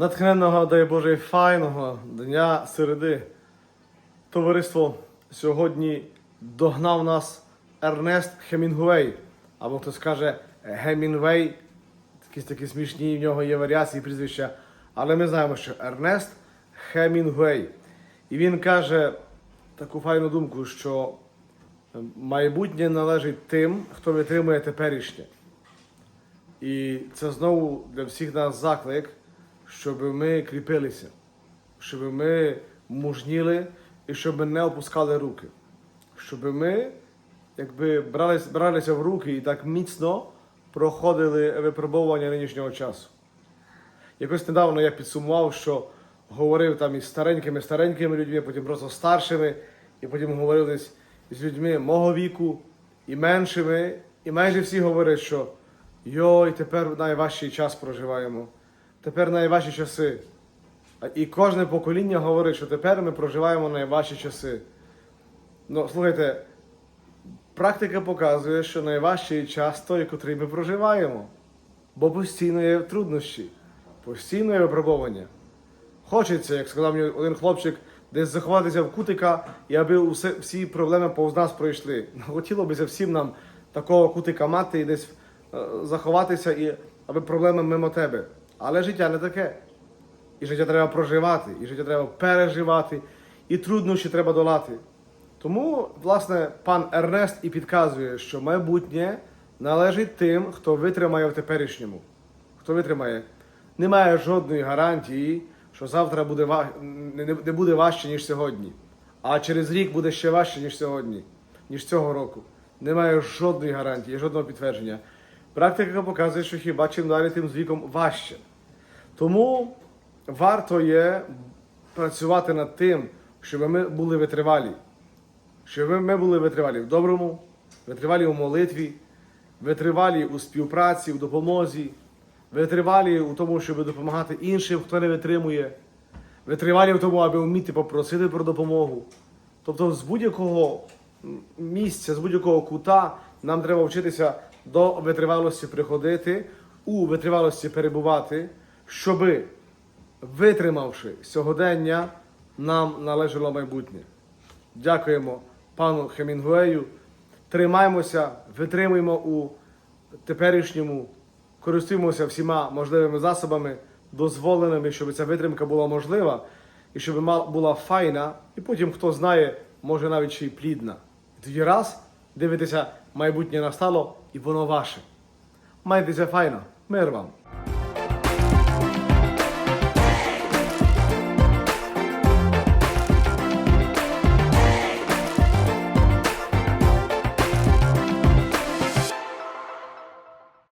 натхненного, дай Боже, файного дня середи. Товариство сьогодні догнав нас Ернест Хемінгуей, або хтось каже Гемінвей, якісь такі смішні в нього є варіації прізвища. Але ми знаємо, що Ернест Хемінгуей. І він каже таку файну думку, що майбутнє належить тим, хто витримує теперішнє. І це знову для всіх нас заклик, щоб ми кріпилися, щоб ми мужніли і щоб ми не опускали руки, щоб ми якби брались, бралися в руки і так міцно проходили випробування нинішнього часу. Якось недавно я підсумував, що говорив там із старенькими старенькими людьми, потім просто старшими, і потім говорив десь із людьми мого віку і меншими. І майже всі говорять, що йой, тепер найважчий час проживаємо, тепер найважчі часи. І кожне покоління говорить, що тепер ми проживаємо найважчі часи. Ну, слухайте, практика показує, що найважчий час той, котрий ми проживаємо. Бо постійно є труднощі, постійно є випробування. Хочеться, як сказав мені один хлопчик, десь заховатися в кутика і аби усе, всі проблеми повз нас пройшли. Хотіло б всім нам такого кутика мати і десь е, заховатися, і аби проблеми мимо тебе. Але життя не таке. І життя треба проживати, і життя треба переживати, і труднощі треба долати. Тому, власне, пан Ернест і підказує, що майбутнє належить тим, хто витримає в теперішньому. Хто витримає. Немає жодної гарантії, що завтра буде ва... не, буде важче, ніж сьогодні. А через рік буде ще важче, ніж сьогодні, ніж цього року. Немає жодної гарантії, жодного підтвердження. Практика показує, що хіба чим далі, тим з віком важче. Тому варто є працювати над тим, щоб ми були витривалі. Щоб ми були витривалі в доброму, витривалі у молитві, витривалі у співпраці, у допомозі, витривалі у тому, щоб допомагати іншим, хто не витримує, витривалі в тому, аби вміти попросити про допомогу. Тобто з будь-якого місця, з будь-якого кута нам треба вчитися до витривалості приходити, у витривалості перебувати, щоби, витримавши сьогодення, нам належало майбутнє. Дякуємо пану Хемінгуею. Тримаємося, витримуємо у теперішньому, користуємося всіма можливими засобами, дозволеними, щоб ця витримка була можлива і щоб була файна, і потім, хто знає, може навіть ще й плідна. І тоді раз дивитеся, майбутнє настало, і воно ваше. Майтеся файно, мир вам!